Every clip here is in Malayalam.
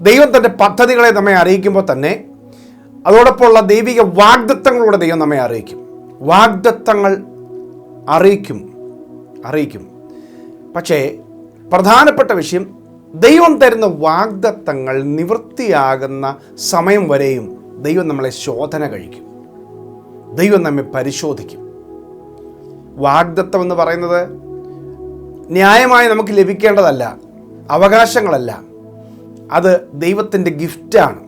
ദൈവം തന്റെ പദ്ധതികളെ നമ്മെ അറിയിക്കുമ്പോൾ തന്നെ അതോടൊപ്പം ഉള്ള ദൈവിക വാഗ്ദത്തങ്ങളുടെ ദൈവം നമ്മെ അറിയിക്കും. വാഗ്ദത്തങ്ങൾ അറിയിക്കും. അറിയിക്കും. പക്ഷേ പ്രധാനപ്പെട്ട വിഷയം ദൈവം തരുന്ന വാഗ്ദത്തങ്ങൾ നിവൃത്തിയാകുന്ന സമയം വരെയും ദൈവം നമ്മളെ ശോധന കഴിക്കും. ദൈവം നമ്മെ പരിശോധിക്കും. വാഗ്ദത്തം എന്ന് പറയുന്നത് ന്യായമായി നമുക്ക് ലഭിക്കേണ്ടതല്ല അവകാശങ്ങളല്ല. അത് ദൈവത്തിന്റെ ഗിഫ്റ്റാണ്.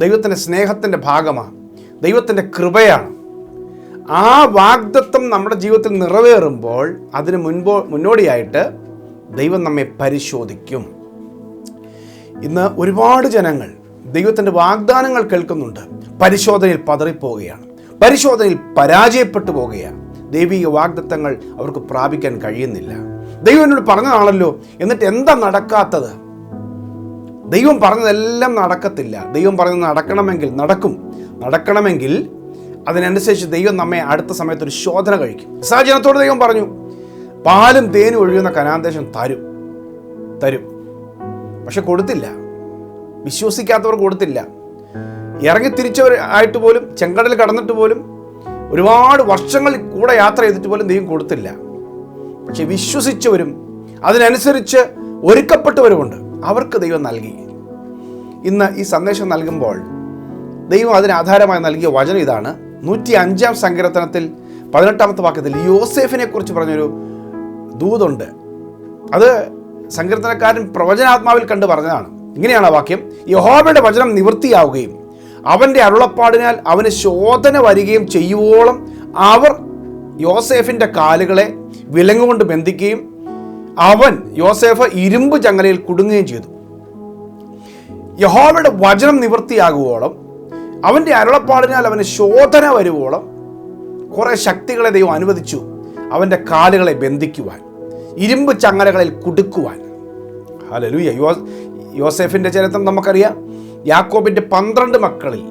ദൈവത്തിന്റെ സ്നേഹത്തിന്റെ ഭാഗമാണ്. ദൈവത്തിന്റെ കൃപയാണ്. ആ വാഗ്ദത്വം നമ്മുടെ ജീവിതത്തിൽ നിറവേറുമ്പോൾ അതിന് മുൻപോ മുന്നോടിയായിട്ട് ദൈവം നമ്മെ പരിശോധിക്കും. ഇന്ന് ഒരുപാട് ജനങ്ങൾ ദൈവത്തിന്റെ വാഗ്ദാനങ്ങൾ കേൾക്കുന്നുണ്ട്. പരിശോധനയിൽ പതറിപ്പോവുകയാണ്. പരിശോധനയിൽ പരാജയപ്പെട്ടു പോവുകയാണ്. ദൈവിക വാഗ്ദത്തങ്ങൾ അവർക്ക് പ്രാപിക്കാൻ കഴിയുന്നില്ല. ദൈവം എന്നോട് പറഞ്ഞതാണല്ലോ എന്നിട്ട് എന്താ നടക്കാത്തത്? ദൈവം പറഞ്ഞതെല്ലാം നടക്കത്തില്ല. ദൈവം പറഞ്ഞത് നടക്കണമെങ്കിൽ നടക്കും. നടക്കണമെങ്കിൽ അതിനനുസരിച്ച് ദൈവം നമ്മെ അടുത്ത സമയത്ത് ഒരു ശോധന കഴിക്കും. സഹജനത്തോട് ദൈവം പറഞ്ഞു പാലും തേനും ഒഴിയുന്ന കനാന്തേശം തരും. തരും. പക്ഷെ കൊടുത്തില്ല. വിശ്വസിക്കാത്തവർ കൊടുത്തില്ല. ഇറങ്ങി തിരിച്ചവർ ആയിട്ട് പോലും ചെങ്കടൽ കടന്നിട്ട് പോലും ഒരുപാട് വർഷങ്ങൾ കൂടെ യാത്ര ചെയ്തിട്ട് പോലും ദൈവം കൊടുത്തില്ല. പക്ഷെ വിശ്വസിച്ചവരും അതിനനുസരിച്ച് ഒരുക്കപ്പെട്ടവരുമുണ്ട്. അവർക്ക് ദൈവം നൽകി. ഇന്ന് ഈ സന്ദേശം നൽകുമ്പോൾ ദൈവം അതിന് ആധാരമായി നൽകിയ വചനം ഇതാണ്. നൂറ്റി അഞ്ചാം സങ്കീർത്തനത്തിൽ പതിനെട്ടാമത്തെ വാക്യത്തിൽ യോസേഫിനെ കുറിച്ച് പറഞ്ഞൊരു ദൂതുണ്ട്. അത് സങ്കീർത്തനക്കാരൻ പ്രവചനാത്മാവിൽ കണ്ട് പറഞ്ഞതാണ്. ഇങ്ങനെയാണ് ആ വാക്യം. യഹോബയുടെ വചനം നിവൃത്തിയാവുകയും അവന്റെ അരുളപ്പാടിനാൽ അവന് ശോധന വരികയും ചെയ്യുവോളം അവർ യോസേഫിന്റെ കാലുകളെ വിലങ്ങുകൊണ്ട് ബന്ധിക്കുകയും അവൻ യോസേഫ് ഇരുമ്പ് ചങ്ങലയിൽ കുടുങ്ങുകയും ചെയ്തു. യഹോവയുടെ വചനം നിവൃത്തിയാകുവോളം അവന്റെ അരുളപ്പാടിനാൽ അവന് ശോധന വരുവോളം കുറേ ശക്തികളെ ദൈവം അനുവദിച്ചു അവന്റെ കാലുകളെ ബന്ധിക്കുവാൻ ഇരുമ്പ് ചങ്ങലകളിൽ കുടുക്കുവാൻ. ഹലലുയ യോ യോസെഫിന്റെ ചരിത്രം നമുക്കറിയാം. യാക്കോബിന്റെ പന്ത്രണ്ട് മക്കളിൽ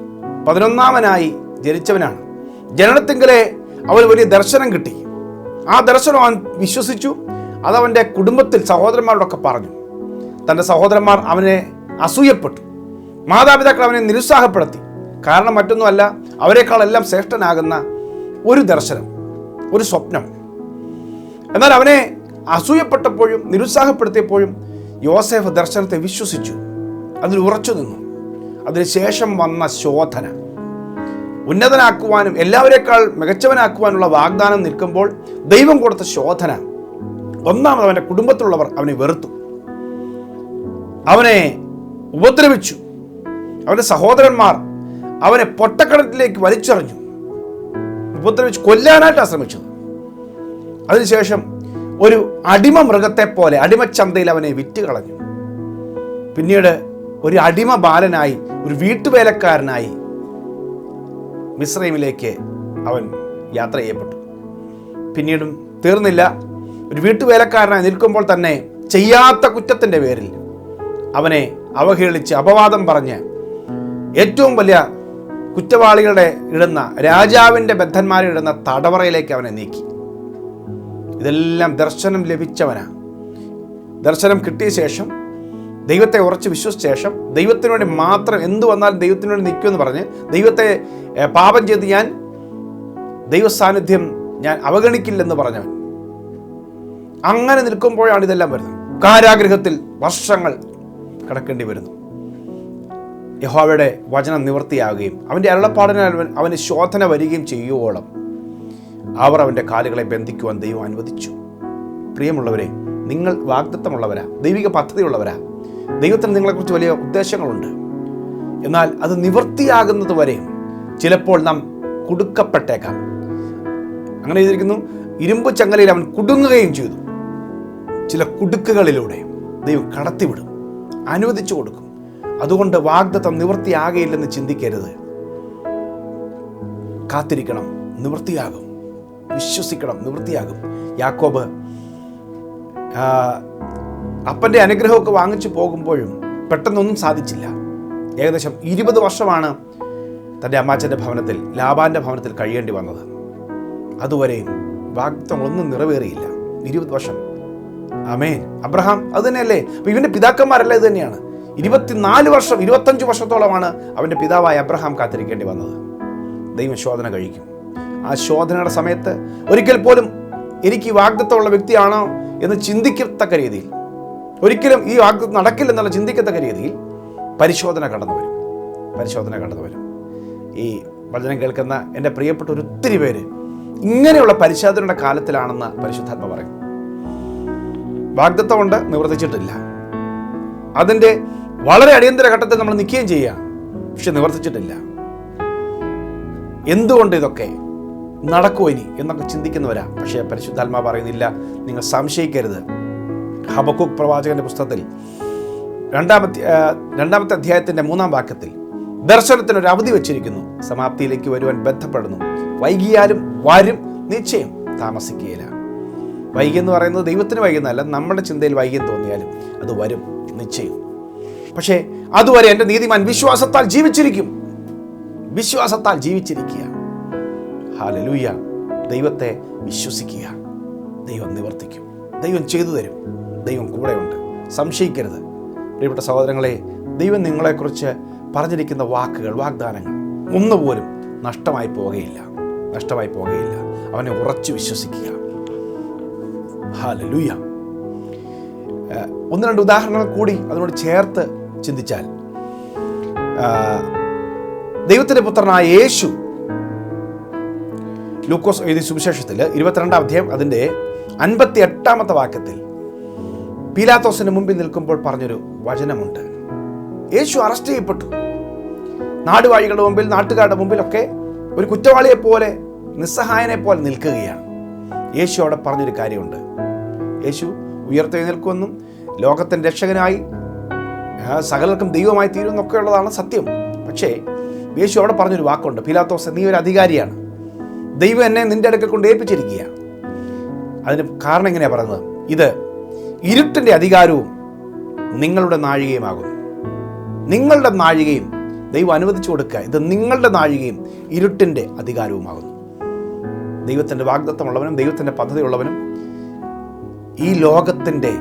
പതിനൊന്നാമനായി ജനിച്ചവനാണ്. ജനനത്തിങ്കലെ അവന് വലിയ ദർശനം കിട്ടി. ആ ദർശനം അവൻ വിശ്വസിച്ചു. അതവന്റെ കുടുംബത്തിൽ സഹോദരന്മാരോടൊക്കെ പറഞ്ഞു. തന്റെ സഹോദരന്മാർ അവനെ അസൂയപ്പെട്ടു. മാതാപിതാക്കൾ അവനെ നിരുത്സാഹപ്പെടുത്തി. കാരണം മറ്റൊന്നുമല്ല അവരെക്കാളെല്ലാം ശ്രേഷ്ഠനാകുന്ന ഒരു ദർശനം ഒരു സ്വപ്നം. എന്നാൽ അവനെ അസൂയപ്പെട്ടപ്പോഴും നിരുത്സാഹപ്പെടുത്തിയപ്പോഴും യോസെഫ് ദർശനത്തെ വിശ്വസിച്ചു. അതിൽ ഉറച്ചു നിന്നു. അതിനുശേഷം വന്ന ശോധന. ഉന്നതനാക്കുവാനും എല്ലാവരേക്കാൾ മികച്ചവനാക്കുവാനുള്ള വാഗ്ദാനം നിൽക്കുമ്പോൾ ദൈവം കൊടുത്ത ശോധന. ഒന്നാമത് അവന്റെ കുടുംബത്തിലുള്ളവർ അവനെ വെറുത്തു. അവനെ ഉപദ്രവിച്ചു. അവന്റെ സഹോദരന്മാർ അവനെ പൊട്ടക്കടത്തിലേക്ക് വലിച്ചെറിഞ്ഞു. ഉപദ്രവിച്ച് കൊല്ലാനായിട്ടാണ് ശ്രമിച്ചത്. അതിനുശേഷം ഒരു അടിമ മൃഗത്തെ പോലെ അടിമച്ചന്തയിൽ അവനെ വിറ്റ് കളഞ്ഞു പിന്നീട് ഒരു അടിമ ബാലനായി ഒരു വീട്ടുവേലക്കാരനായി മിശ്രൈമിലേക്ക് അവൻ യാത്ര ചെയ്യപ്പെട്ടു. പിന്നീടും തീർന്നില്ല. ഒരു വീട്ടുവേലക്കാരനായി നിൽക്കുമ്പോൾ തന്നെ ചെയ്യാത്ത കുറ്റത്തിന്റെ പേരിൽ അവനെ അവഹേളിച്ച് അപവാദം പറഞ്ഞ് ഏറ്റവും വലിയ കുറ്റവാളികളുടെ ഇടുന്ന രാജാവിന്റെ ബദ്ധന്മാരെ ഇടുന്ന തടവറയിലേക്ക് അവനെ നീക്കി. ഇതെല്ലാം ദർശനം ലഭിച്ചവനാ. ദർശനം കിട്ടിയ ശേഷം ദൈവത്തെ ഉറച്ച് വിശ്വസിച്ച ശേഷം ദൈവത്തിനു വേണ്ടി മാത്രം എന്തു വന്നാലും ദൈവത്തിനു വേണ്ടി നിൽക്കുമെന്ന് പറഞ്ഞ് ദൈവത്തെ പാപം ചെയ്ത് ഞാൻ ദൈവസാന്നിധ്യം ഞാൻ അവഗണിക്കില്ലെന്ന് പറഞ്ഞവൻ. അങ്ങനെ നിൽക്കുമ്പോഴാണ് ഇതെല്ലാം വരുന്നത്. കാരാഗ്രഹത്തിൽ വർഷങ്ങൾ കിടക്കേണ്ടി വരുന്നു. യഹോവയുടെ വചനം നിവൃത്തിയാകുകയും അവന്റെ അരുളപ്പാടിനാൽ അവന് ശോധന വരികയും ചെയ്യുവോളം അവർ അവന്റെ കാലുകളെ ബന്ധിക്കുവാൻ ദൈവം അനുവദിച്ചു. പ്രിയമുള്ളവരെ നിങ്ങൾ വാഗ്ദത്തമുള്ളവരാ ദൈവിക പദ്ധതിയുള്ളവരാ. ദൈവത്തിന് നിങ്ങളെക്കുറിച്ച് വലിയ ഉദ്ദേശങ്ങളുണ്ട്. എന്നാൽ അത് നിവൃത്തിയാകുന്നത് വരെയും ചിലപ്പോൾ നാം കുടുക്കപ്പെട്ടേക്കാം. അങ്ങനെ ചെയ്തിരിക്കുന്നു ഇരുമ്പ് ചങ്ങലയിൽ അവൻ കുടുങ്ങുകയും ചെയ്തു. ചില കുടുക്കുകളിലൂടെ ദൈവം കടത്തിവിടും അനുവദിച്ചു കൊടുക്കും. അതുകൊണ്ട് വാഗ്ദത്തം നിവൃത്തിയാകയില്ലെന്ന് ചിന്തിക്കരുത്. കാത്തിരിക്കണം നിവൃത്തിയാകും. വിശ്വസിക്കണം നിവൃത്തിയാകും. യാക്കോബ് അപ്പന്റെ അനുഗ്രഹമൊക്കെ വാങ്ങിച്ചു പോകുമ്പോഴും പെട്ടെന്നൊന്നും സാധിച്ചില്ല. ഏകദേശം ഇരുപത് വർഷമാണ് തന്റെ അമ്മാച്ചന്റെ ഭവനത്തിൽ ലാബാന്റെ ഭവനത്തിൽ കഴിയേണ്ടി വന്നത്. അതുവരെയും വാഗ്ദത്തങ്ങളൊന്നും നിറവേറിയില്ല. ഇരുപത് വർഷം. അമേൻ അബ്രഹാം അത് തന്നെയല്ലേ? അപ്പൊ ഇവന്റെ പിതാക്കന്മാരല്ല ഇത് തന്നെയാണ്. ഇരുപത്തിനാല് വർഷം ഇരുപത്തഞ്ച് വർഷത്തോളമാണ് അവന്റെ പിതാവായ അബ്രഹാം കാത്തിരിക്കേണ്ടി വന്നത്. ദൈവം ശോധന കഴിക്കും. ആ ശോധനയുടെ സമയത്ത് ഒരിക്കൽ പോലും എനിക്ക് വാഗ്ദത്തമുള്ള വ്യക്തിയാണോ എന്ന് ചിന്തിക്കത്തക്ക രീതിയിൽ ഒരിക്കലും ഈ വാഗ്ദത്തം നടക്കില്ലെന്നുള്ള ചിന്തിക്കത്തക്ക രീതിയിൽ പരിശോധന കടന്നു വരും. പരിശോധന കടന്നു വരും. ഈ വചനം കേൾക്കുന്ന എന്റെ പ്രിയപ്പെട്ട ഒത്തിരി പേര് ഇങ്ങനെയുള്ള പരിശോധനയുടെ കാലത്തിലാണെന്ന് പരിശുദ്ധാത്മ പറയും വാഗ്ദത്വമുണ്ട് നിവർത്തിച്ചിട്ടില്ല. അതിന്റെ വളരെ അടിയന്തര ഘട്ടത്തിൽ നമ്മൾ നിൽക്കുകയും ചെയ്യുക പക്ഷെ നിവർത്തിച്ചിട്ടില്ല. എന്തുകൊണ്ട് ഇതൊക്കെ നടക്കുമോ ഇനി എന്നൊക്കെ ചിന്തിക്കുന്നവരാ. പക്ഷേ പരിശുദ്ധാത്മാ പറയുന്നില്ല. നിങ്ങൾ സംശയിക്കരുത്. ഹബക്കൂക്ക് പ്രവാചകന്റെ പുസ്തകത്തിൽ രണ്ടാമത്തെ രണ്ടാമത്തെ അധ്യായത്തിന്റെ മൂന്നാം വാക്യത്തിൽ ദർശനത്തിന് ഒരു അവധി വെച്ചിരിക്കുന്നു. സമാപ്തിയിലേക്ക് വരുവാൻ ബന്ധപ്പെടുന്നു. വൈകിയാലും വരും. നിശ്ചയം താമസിക്കുകയില്ല. വൈകി എന്ന് പറയുന്നത് ദൈവത്തിന് വൈകുന്നതല്ല നമ്മുടെ ചിന്തയിൽ വൈകിയെന്ന് തോന്നിയാലും അത് വരും നിശ്ചയം. പക്ഷേ അതുവരെ എന്റെ നീതിമാൻ വിശ്വാസത്താൽ ജീവിച്ചിരിക്കും. വിശ്വാസത്താൽ ജീവിച്ചിരിക്കുക. ഹാലലൂയ ദൈവത്തെ വിശ്വസിക്കുക. ദൈവം നിവർത്തിക്കും. ദൈവം ചെയ്തു തരും. ദൈവം കൂടെയുണ്ട്. സംശയിക്കരുത്. പ്രിയപ്പെട്ട സഹോദരങ്ങളെ ദൈവം നിങ്ങളെക്കുറിച്ച് പറഞ്ഞിരിക്കുന്ന വാക്കുകൾ വാഗ്ദാനങ്ങൾ ഒന്നുപോലും നഷ്ടമായി പോകുകയില്ല നഷ്ടമായി പോകുകയില്ല അവനെ ഉറച്ചു വിശ്വസിക്കുക. ഹാലലൂയ ഒന്ന് രണ്ട് ഉദാഹരണങ്ങൾ കൂടി അതിനോട് ചേർത്ത് ചിന്തിച്ചാൽ ദൈവത്തിന്റെ പുത്രനായ യേശു ലൂക്കോസ് എഴുതി സുവിശേഷത്തിൽ ഇരുപത്തിരണ്ടാം അധ്യായം അതിന്റെ അൻപത്തി എട്ടാമത്തെ വാക്യത്തിൽ പീലാത്തോസിന് മുമ്പിൽ നിൽക്കുമ്പോൾ പറഞ്ഞൊരു വചനമുണ്ട്. യേശു അറസ്റ്റ് ചെയ്യപ്പെട്ടു. നാടുവാഴികളുടെ മുമ്പിൽ നാട്ടുകാരുടെ മുമ്പിലൊക്കെ ഒരു കുറ്റവാളിയെ പോലെ നിസ്സഹായനെ പോലെ നിൽക്കുകയാണ്. യേശു അവിടെ പറഞ്ഞൊരു കാര്യമുണ്ട്. യേശു ഉയർത്തെഴുന്നേൽക്കുമെന്നും ലോകത്തിന്റെ രക്ഷകനായി സകലർക്കും ദൈവമായി തീരുമെന്നൊക്കെ ഉള്ളതാണ് സത്യം. പക്ഷേ യേശു അവിടെ പറഞ്ഞൊരു വാക്കുണ്ട്. ഫിലാത്തോസ് നീ ഒരു അധികാരിയാണ്. ദൈവം എന്നെ നിന്റെ അടുക്കൽ കൊണ്ട് ഏൽപ്പിച്ചിരിക്കുക അതിന് കാരണം എങ്ങനെയാണ് പറയുന്നത്? ഇത് ഇരുട്ടിന്റെ അധികാരവും നിങ്ങളുടെ നാഴികയുമാകുന്നു. നിങ്ങളുടെ നാഴികയും ദൈവം അനുവദിച്ചു കൊടുക്കുക. ഇത് നിങ്ങളുടെ നാഴികയും ഇരുട്ടിന്റെ അധികാരവുമാകുന്നു. ദൈവത്തിന്റെ വാഗ്ദത്വമുള്ളവനും ദൈവത്തിന്റെ പദ്ധതിയുള്ളവനും ഈ ലോകത്തിന്റെ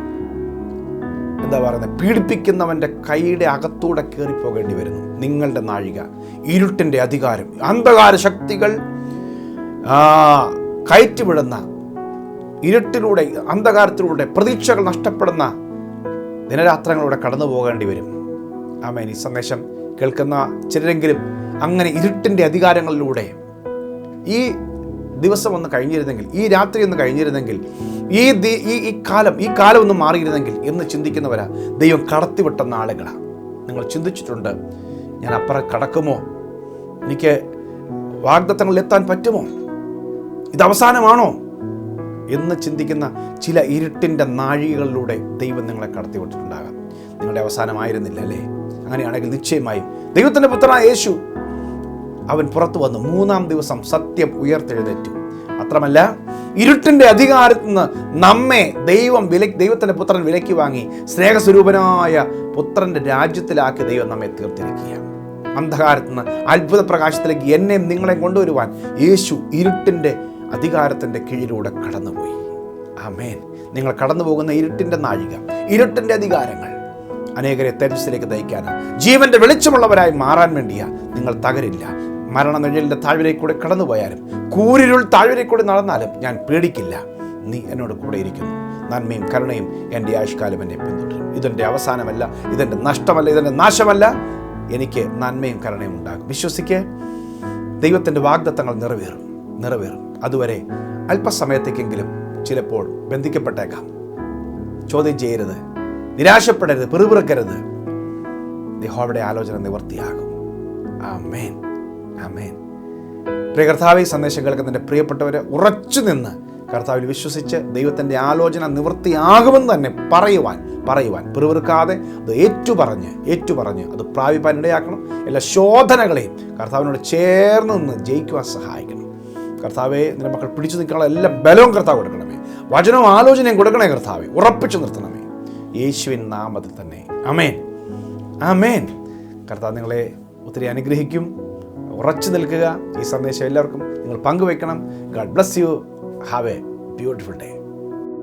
എന്താ പറയുന്നത് പീഡിപ്പിക്കുന്നവന്റെ കൈയുടെ അകത്തൂടെ കയറിപ്പോകേണ്ടി വരുന്നു. നിങ്ങളുടെ നാഴിക ഇരുട്ടിന്റെ അധികാരം അന്ധകാര ശക്തികൾ കയറ്റിവിടുന്ന ഇരുട്ടിലൂടെ അന്ധകാരത്തിലൂടെ പ്രതീക്ഷകൾ നഷ്ടപ്പെടുന്ന ദിനരാത്രങ്ങളിലൂടെ കടന്നു പോകേണ്ടി വരും. ആമേൻ. ഈ സന്ദേശം കേൾക്കുന്ന ചിലരെങ്കിലും അങ്ങനെ ഇരുട്ടിന്റെ അധികാരങ്ങളിലൂടെ ഈ ദിവസം ഒന്ന് കഴിഞ്ഞിരുന്നെങ്കിൽ ഈ രാത്രി ഒന്ന് കഴിഞ്ഞിരുന്നെങ്കിൽ ഈ ഈ ഈ കാലം ഈ കാലം ഒന്ന് മാറിയിരുന്നെങ്കിൽ എന്ന് ചിന്തിക്കുന്നവരാ ദൈവം കടത്തിവിട്ട നാളുകളാണ് നിങ്ങൾ ചിന്തിച്ചിട്ടുണ്ട് ഞാൻ അപ്പുറം കടക്കുമോ? എനിക്ക് വാഗ്ദത്തങ്ങളിൽ എത്താൻ പറ്റുമോ? ഇത് അവസാനമാണോ? എന്ന് ചിന്തിക്കുന്ന ചില ഇരുട്ടിന്റെ നാഴികകളിലൂടെ ദൈവം നിങ്ങളെ കടത്തിവിട്ടിട്ടുണ്ടാകാം. നിങ്ങളുടെ അവസാനമായിരുന്നില്ല അല്ലേ? അങ്ങനെയാണെങ്കിൽ നിശ്ചയമായും ദൈവത്തിന്റെ പുത്രനായ യേശു അവൻ പുറത്തു വന്നു. മൂന്നാം ദിവസം സത്യം ഉയർത്തെഴുന്നേറ്റു. മാത്രമല്ല ഇരുട്ടിന്റെ അധികാരത്തിൽ നിന്ന് നമ്മെ ദൈവം വില ദൈവത്തിന്റെ പുത്രൻ വിലയ്ക്ക് വാങ്ങി സ്നേഹസ്വരൂപനായ പുത്രന്റെ രാജ്യത്തിലാക്കി ദൈവം നമ്മെ തീർത്തിരിക്കുക അന്ധകാരത്തിൽ നിന്ന് അത്ഭുത പ്രകാശത്തിലേക്ക് എന്നെയും നിങ്ങളെ കൊണ്ടുവരുവാൻ യേശു ഇരുട്ടിന്റെ അധികാരത്തിന്റെ കീഴിലൂടെ കടന്നുപോയി. ആമേൻ. നിങ്ങൾ കടന്നു പോകുന്ന ഇരുട്ടിന്റെ നാഴിക ഇരുട്ടിന്റെ അധികാരങ്ങൾ അനേകരെ തെരച്ചിലേക്ക് നയിക്കാനാണ് ജീവന്റെ വെളിച്ചമുള്ളവരായി മാറാൻ വേണ്ടിയാ നിങ്ങൾ തകരില്ല. മരണനിഴലിന്റെ താഴ്വരയിൽ കൂടെ കടന്നുപോയാലും കൂരിരുൾ താഴ്വരയിൽ കൂടെ നടന്നാലും ഞാൻ പേടിക്കില്ല. നീ എന്നോട് കൂടെ ഇരിക്കുന്നു. നന്മയും കരുണയും എന്റെ ആയുഷ്കാലം എന്നെ പിന്തുടരും. ഇതെന്റെ അവസാനമല്ല ഇതെന്റെ നഷ്ടമല്ല ഇതെന്റെ നാശമല്ല. എനിക്ക് നന്മയും കരുണയും ഉണ്ടാകും. വിശ്വസിക്ക്. ദൈവത്തിന്റെ വാഗ്ദത്തങ്ങൾ നിറവേറും നിറവേറും. അതുവരെ അല്പസമയത്തേക്കെങ്കിലും ചിലപ്പോൾ ബന്ധിക്കപ്പെട്ടേക്കാം. ചോദ്യം ചെയ്യരുത്. നിരാശപ്പെടരുത്. പിറുപിറുക്കരുത്. യഹോവയുടെ ആലോചന നിവർത്തിയാകും. ആമേൻ. ആമേൻ. പ്രിയ കർത്താവ് ഈ സന്ദേശം കേൾക്കുന്നതിന്റെ പ്രിയപ്പെട്ടവരെ ഉറച്ചു നിന്ന് കർത്താവിൽ വിശ്വസിച്ച് ദൈവത്തിന്റെ ആലോചന നിവൃത്തിയാകുമെന്ന് തന്നെ പറയുവാൻ പറയുവാൻ പിറുവിറുക്കാതെ അത് ഏറ്റുപറഞ്ഞ് ഏറ്റുപറഞ്ഞ് അത് പ്രാപിപ്പാൻ ഇടയാക്കണം. എല്ലാ ശോധനകളെയും കർത്താവിനോട് ചേർന്ന് നിന്ന് ജയിക്കുവാൻ സഹായിക്കണം. കർത്താവെ നിന്റെ മക്കൾ പിടിച്ചു നിൽക്കാനുള്ള എല്ലാ ബലവും കർത്താവ് കൊടുക്കണമേ. വചനവും ആലോചനയും കൊടുക്കണേ കർത്താവെ. ഉറപ്പിച്ചു നിർത്തണമേ. യേശുവിൻ നാമത്തിൽ തന്നെ. അമേൻ അമേൻ കർത്താവ് നിങ്ങളെ ഒത്തിരി അനുഗ്രഹിക്കും. ഉറച്ചു നിൽക്കുക. ഈ സന്ദേശം എല്ലാവർക്കും നിങ്ങൾ പങ്കുവെക്കണം god bless you have a beautiful day